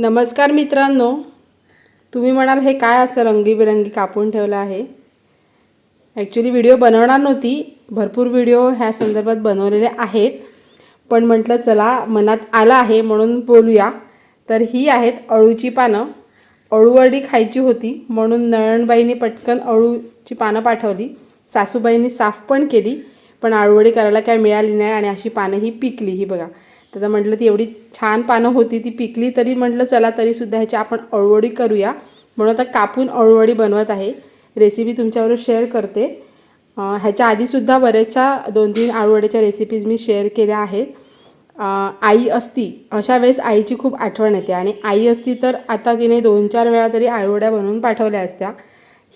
नमस्कार मित्रांनो तुम्ही म्हणाल हे काय असं रंगीबेरंगी कापून ठेवलं आहे? ॲक्च्युली व्हिडिओ बनवणार नव्हती. भरपूर व्हिडिओ ह्या संदर्भात बनवलेले आहेत. पण म्हटलं चला मनात आलं आहे म्हणून बोलूया. तर ही आहेत अळूची पानं. अळूवडी खायची होती म्हणून नळणबाईने पटकन अळूची पानं पाठवली. सासूबाईंनी साफ पण केली पण आळूवडी करायला काय मिळाली नाही आणि अशी पानं ही पिकली ही बघा. तर म्हटलं ती एवढी छान पानं होती ती पिकली तरी म्हटलं चला तरीसुद्धा ह्याची आपण अळवडी करूया. म्हणून आता कापून अळवडी बनवत आहे. रेसिपी तुमच्याबरोबर शेअर करते. ह्याच्या आधीसुद्धा बऱ्याचशा दोन तीन आळूवड्याच्या रेसिपीज मी शेअर केल्या आहेत. आई असती अशा वेळेस आईची खूप आठवण येते आणि आई असती तर आता तिने दोन चार वेळा तरी आळूवड्या बनवून पाठवल्या असत्या.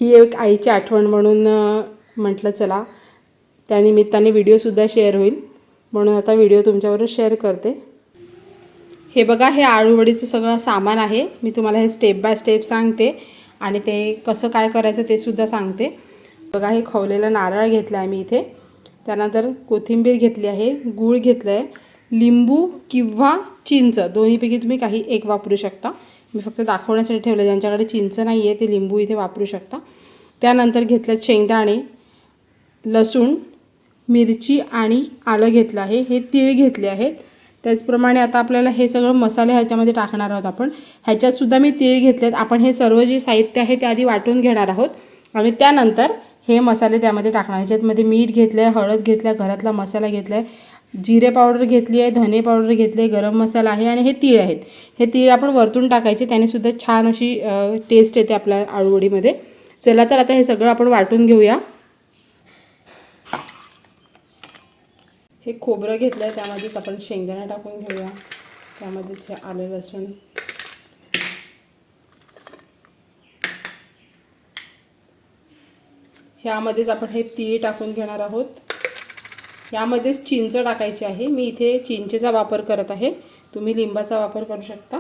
ही एक आईची आठवण म्हणून म्हटलं चला त्यानिमित्ताने व्हिडिओसुद्धा शेअर होईल. म्हणून आता व्हिडिओ तुमच्याबरोबर शेअर करते. हे बघा हे आळूवडीचं सगळं सामान आहे. मी तुम्हाला हे स्टेप बाय स्टेप सांगते आणि ते कसं काय करायचं ते सुद्धा सांगते. बघा हे खवलेलं नारळ घेतलं आहे मी इथे. त्यानंतर कोथिंबीर घेतली आहे गूळ घेतलं आहे लिंबू किंवा चिंच. दोन्हीपैकी तुम्ही काही एक वापरू शकता. मी फक्त दाखवण्यासाठी ठेवलं ज्यांच्याकडे चिंच नाही आहे ते लिंबू इथे वापरू शकता. त्यानंतर घेतलं शेंगदाणे लसूण मिरची आणि आलं घेतलं आहे हे तीळ घेतले आहेत. त्याचप्रमाणे आता आपल्याला हे सगळं मसाले ह्याच्यामध्ये टाकणार आहोत आपण. ह्याच्यातसुद्धा मी तीळ घेतलेत. आपण हे सर्व जे साहित्य आहे ते आधी वाटून घेणार आहोत. आणि त्यानंतर हे मसाले त्यामध्ये टाकणार. ह्याच्यातमध्ये मीठ घेतलं आहे हळद घेतलं आहे घरातला मसाला घेतला आहे जिरे पावडर घेतली आहे धने पावडर घेतली आहे गरम मसाला आहे आणि हे तीळ आहेत. हे तीळ आपण वरतून टाकायचे. त्यानेसुद्धा छान अशी टेस्ट येते आपल्या आळूवडीमध्ये. चला तर आता हे सगळं आपण वाटून घेऊया. हे खोबरं घेतलं आहे त्यामध्येच आपण शेंगदाणा टाकून घेऊया. त्यामध्येच हे आलं लसूण. ह्यामध्येच आपण हे तीळ टाकून घेणार आहोत. यामध्येच चिंच टाकायची आहे. मी इथे चिंचेचा वापर करत आहे. तुम्ही लिंबाचा वापर करू शकता.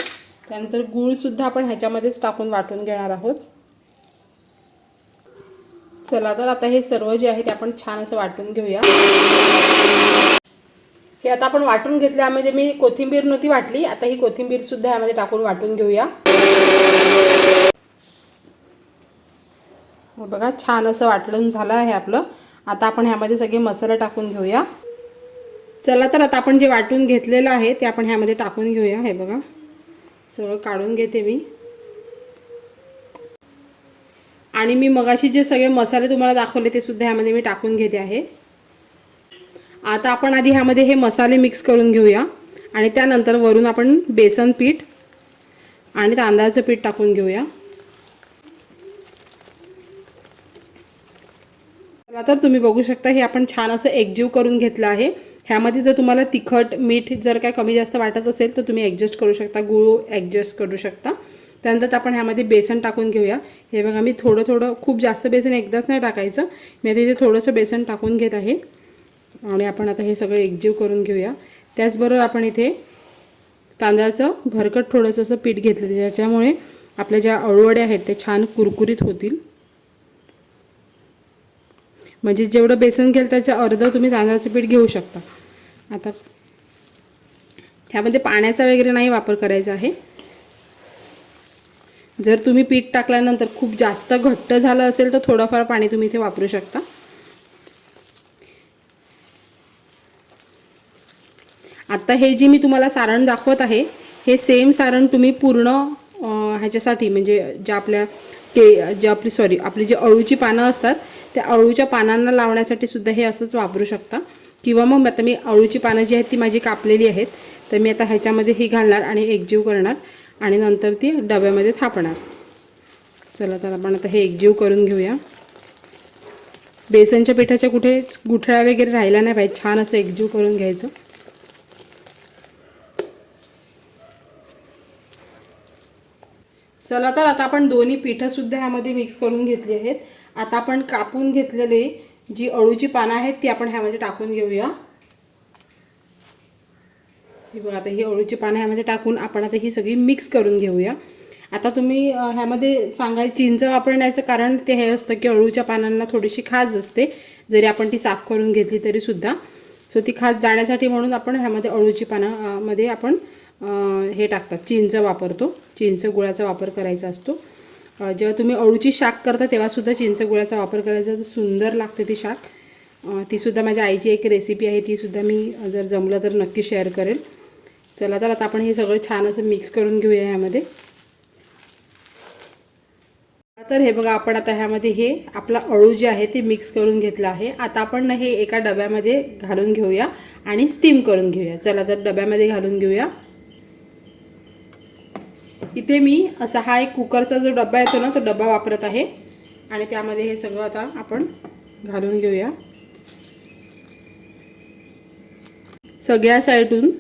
त्यानंतर गूळसुद्धा आपण ह्याच्यामध्येच टाकून वाटून घेणार आहोत. चला तर आता हे सर्व जे आहे ते आपण छान असं वाटून घेऊया. हे आता आपण वाटून घेतले यामध्ये मी कोथिंबीर नव्हती वाटली आता ही कोथिंबीर सुद्धा यामध्ये टाकून वाटून घेऊया. हो बघा छान असं वाटलं झालं आहे आपलं. आता आपण ह्यामध्ये सगळे मसाला टाकून घेऊया. चला तर आता आपण जे वाटून घेतलेलं आहे ते आपण ह्यामध्ये टाकून घेऊया. हे बघा सगळं काढून घेते मी. आणि मी मगाशी जे सगळे मसाले तुम्हाला दाखवले ते सुद्धा ह्यामध्ये मी टाकून घेते आहे. आता आपण आधी ह्यामध्ये हे मसाले मिक्स करून घेऊया. आणि त्यानंतर वरून आपण बेसन पीठ आणि तांदळाचं पीठ टाकून घेऊया. चला तर तुम्ही बघू शकता हे आपण छान असं एकजीव करून घेतलं आहे. ह्यामध्ये जर तुम्हाला तिखट मीठ जर काय कमी जास्त वाटत असेल तर तुम्ही ॲडजस्ट करू शकता गूळ ॲडजस्ट करू शकता. त्यानंतर आपण ह्यामध्ये बेसन टाकून घेऊया. हे बघा मी थोडं थोडं खूप जास्त बेसन एकदाच नाही टाकायचं. मी आता इथे थोडंसं बेसन टाकून घेत आहे. आणि आपण आता हे सगळं एकजीव करून घेऊया. त्याचबरोबर आपण इथे तांदळाचं भरकट थोडंसं असं पीठ घेतलं ज्याच्यामुळे आपल्या ज्या अळूवड्या आहेत ते छान कुरकुरीत होतील. म्हणजे जेवढं बेसन घ्याल त्याचं अर्ध तुम्ही तांदळाचं पीठ घेऊ शकता. आता ह्यामध्ये पाण्याचा वगैरे नाही वापर करायचा आहे. जर तुम्ही पीठ टाकल्यानंतर खूप जास्त घट्ट झालं असेल तर थोडंफार पाणी तुम्ही इथे वापरू शकता. आता हे जी मी तुम्हाला सारण दाखवत आहे हे सेम सारण तुम्ही पूर्ण ह्याच्यासाठी म्हणजे ज्या आपल्या के जे आपली सॉरी आपली जी अळूची पानं असतात त्या अळूच्या पानांना लावण्यासाठी सुद्धा हे असंच वापरू शकता. किंवा मग आता मी अळूची पानं जी आहेत ती माझी कापलेली आहेत तर मी आता ह्याच्यामध्ये ही घालणार आणि एकजीव करणार आणि नंतर ती डब्यामध्ये थापणार. चला तर आपण आता हे एकजीव करून घेऊया. बेसनच्या पिठाच्या कुठेच गुठळ्या वगैरे राहिल्या नाही पाहिजे छान असं एकजीव करून घ्यायचं. चला तर आता आपण दोन्ही पिठंसुद्धा ह्यामध्ये मिक्स करून घेतली आहेत. आता आपण कापून घेतलेली जी अळूची पानं आहेत ती आपण ह्यामध्ये टाकून घेऊया. बघा आता ही अळूची पानं ह्यामध्ये टाकून आपण आता ही सगळी मिक्स करून घेऊया. आता तुम्ही ह्यामध्ये सांगाय चिंच वापरण्याचं कारण ते हे असतं की अळूच्या पानांना थोडीशी खाज असते. जरी आपण ती साफ करून घेतली तरीसुद्धा सो ती खाज जाण्यासाठी म्हणून आपण ह्यामध्ये अळूची पानं मध्ये आपण हे टाकतात. चिंच वापरतो. चिंच गुळाचा वापर करायचा असतो. जेव्हा तुम्ही अळूची शाक करता तेव्हासुद्धा चिंच गुळाचा वापर करायचा. तर सुंदर लागते ती शाक. तीसुद्धा माझ्या आईची एक रेसिपी आहे. तीसुद्धा मी जर जमलं तर नक्की शेअर करेल. चला तर आता आपण हे सगळं छान असं मिक्स करून घेऊया ह्यामध्ये. तर हे बघा आपण आता ह्यामध्ये हे आपला अळू जे आहे ते मिक्स करून घेतलं आहे. आता आपण हे एका डब्यामध्ये घालून घेऊया आणि स्टीम करून घेऊया. चला तर डब्यामध्ये घालून घेऊया. इथे मी असा हा एक कुकरचा जो डब्बा येतो ना तो डब्बा वापरत आहे. आणि त्यामध्ये हे सगळं आता आपण घालून घेऊया. सगळ्या साईडून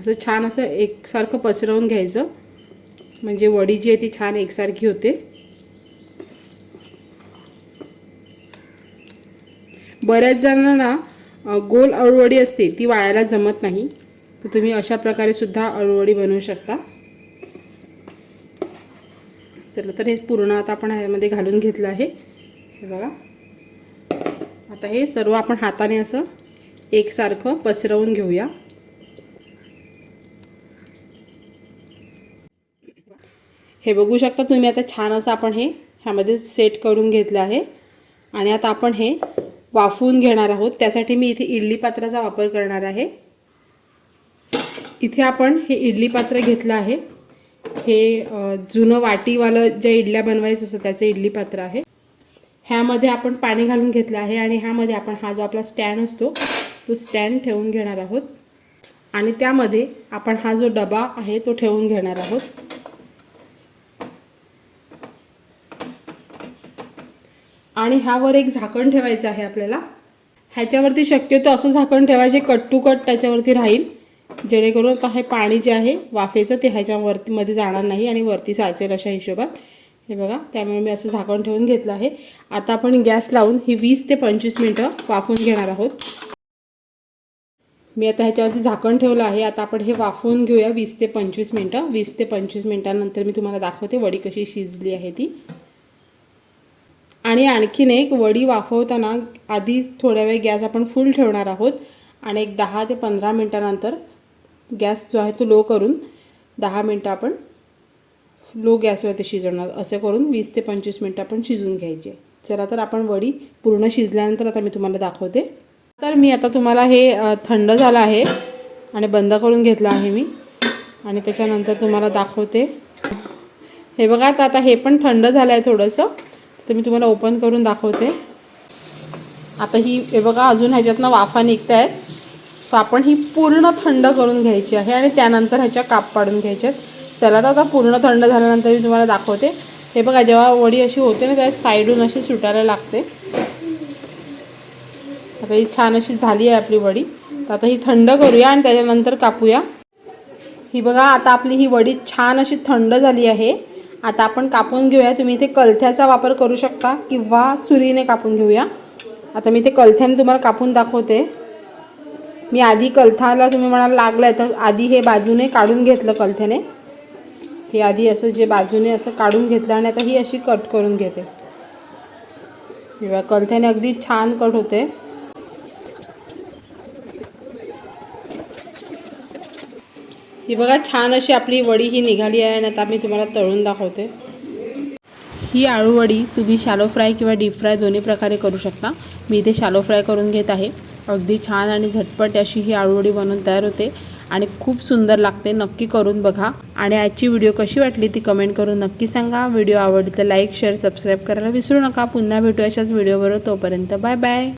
असं छान असं एकसारखं पसरवून घ्यायचं. म्हणजे वडी जी आहे ती छान एकसारखी होते. बऱ्याच जणांना ना गोल अळूवडी असते ती वाळायला जमत नाही. तर तुम्ही अशा प्रकारे सुद्धा अळूवडी बनवू शकता. चला तर हे पूर्ण आता आपण ह्यामध्ये घालून घेतलं आहे. हे बघा. आता हे सर्व आपण हाताने असं एकसारखं पसरवून घेऊया. हे बघू शकता तुम्ही आता छान असं आपण हे ह्यामध्ये सेट करून घेतलं आहे. आणि आता आपण हे वाफवून घेणार आहोत. त्यासाठी मी इथे इडली पात्राचा वापर करणार आहे. इथे आपण हे इडली पात्र घेतलं आहे. हे जुनं वाटीवालं ज्या इडल्या बनवायचं असतं त्याचं इडली पात्र आहे. ह्यामध्ये आपण पाणी घालून घेतलं आहे आणि ह्यामध्ये आपण हा जो आपला स्टँड असतो तो स्टँड ठेवून घेणार आहोत. आणि त्यामध्ये आपण हा जो डबा आहे तो ठेवून घेणार आहोत. आणि ह्यावर एक झाकण ठेवायचं आहे आपल्याला. ह्याच्यावरती शक्यतो असं झाकण ठेवायचे कट टू कट त्याच्यावरती राहील. जेणेकरून आता हे पाणी जे आहे वाफेचं ते ह्याच्यावरती मध्ये जाणार नाही आणि वरती साचेल अशा हिशोबात. हे बघा त्यामुळे मी असं झाकण ठेवून घेतलं आहे. आता आपण गॅस लावून ही वीस ते पंचवीस मिनटं वाफवून घेणार आहोत. मी आता ह्याच्यावरती झाकण ठेवलं आहे. आता आपण हे वाफवून घेऊया वीस ते पंचवीस मिनटं. वीस ते पंचवीस मिनटानंतर मी तुम्हाला दाखवते वडी कशी शिजली आहे ती. आणि आणखीन एक वडी वाफवताना आधी थोड्या वेळ गॅस आपण फुल ठेवणार आहोत. आणि एक दहा ते पंधरा मिनटानंतर गॅस जो आहे तो लो करून दहा मिनटं आपण लो गॅसवरती शिजवणार. असं करून वीस ते पंचवीस मिनटं आपण शिजून घ्यायचे. चला तर आपण वडी पूर्ण शिजल्यानंतर आता मी तुम्हाला दाखवते. तर मी आता तुम्हाला हे थंड झालं आहे आणि बंद करून घेतलं आहे मी. आणि त्याच्यानंतर तुम्हाला दाखवते. हे बघा आता आता हे पण थंड झालं आहे थोडंसं. तर मी तुम्हाला ओपन करून दाखवते. आता ही हे बघा अजून ह्याच्यातनं वाफा निघत आहेत सो आपण ही पूर्ण थंड करून घ्यायची आहे आणि त्यानंतर ह्याच्या काप पाडून घ्यायच्यात चला तर आता पूर्ण थंड झाल्यानंतर मी तुम्हाला दाखवते. हे बघा जेव्हा वडी अशी होते ना त्या साईडून अशी सुटायला लागते. आता ही छान अशी झाली आहे आपली वडी. तर आता ही थंड करूया आणि त्याच्यानंतर कापूया. ही बघा आता आपली ही वडी छान अशी थंड झाली आहे. आता आपण कापून घेऊया. तुम्ही इथे कलथ्याचा वापर करू शकता किंवा सुरीने कापून घेऊया. आता मी इथे कलथ्याने तुम्हाला कापून दाखवते. मी आधी कलथाला तुम्ही म्हणाल लागलं आहे तर आधी हे बाजूने काढून घेतलं कलथ्याने हे आधी असं जे बाजूने असं काढून घेतलं आणि आता ही अशी कट करून घेते. किंवा कलथ्याने अगदी छान कट होते. ही बघा छान अशी आपली वडी ही निघाली आहे आणि आता मी तुम्हाला तळून दाखवते. ही आळू वडी तुम्ही शालो फ्राय किंवा डीप फ्राय दोन्ही प्रकारे करू शकता. मी इथे शालो फ्राय करून घेत आहे. अगदी छान आणि झटपट अशी ही आळू वडी बनवून तयार होते आणि खूप सुंदर लागते. नक्की करून बघा. आणि आजची व्हिडिओ कशी वाटली ती कमेंट करून नक्की सांगा. व्हिडिओ आवडली तर लाईक शेअर सबस्क्राईब करायला विसरू नका. पुन्हा भेटू अशाच व्हिडिओबरोबर तोपर्यंत बाय बाय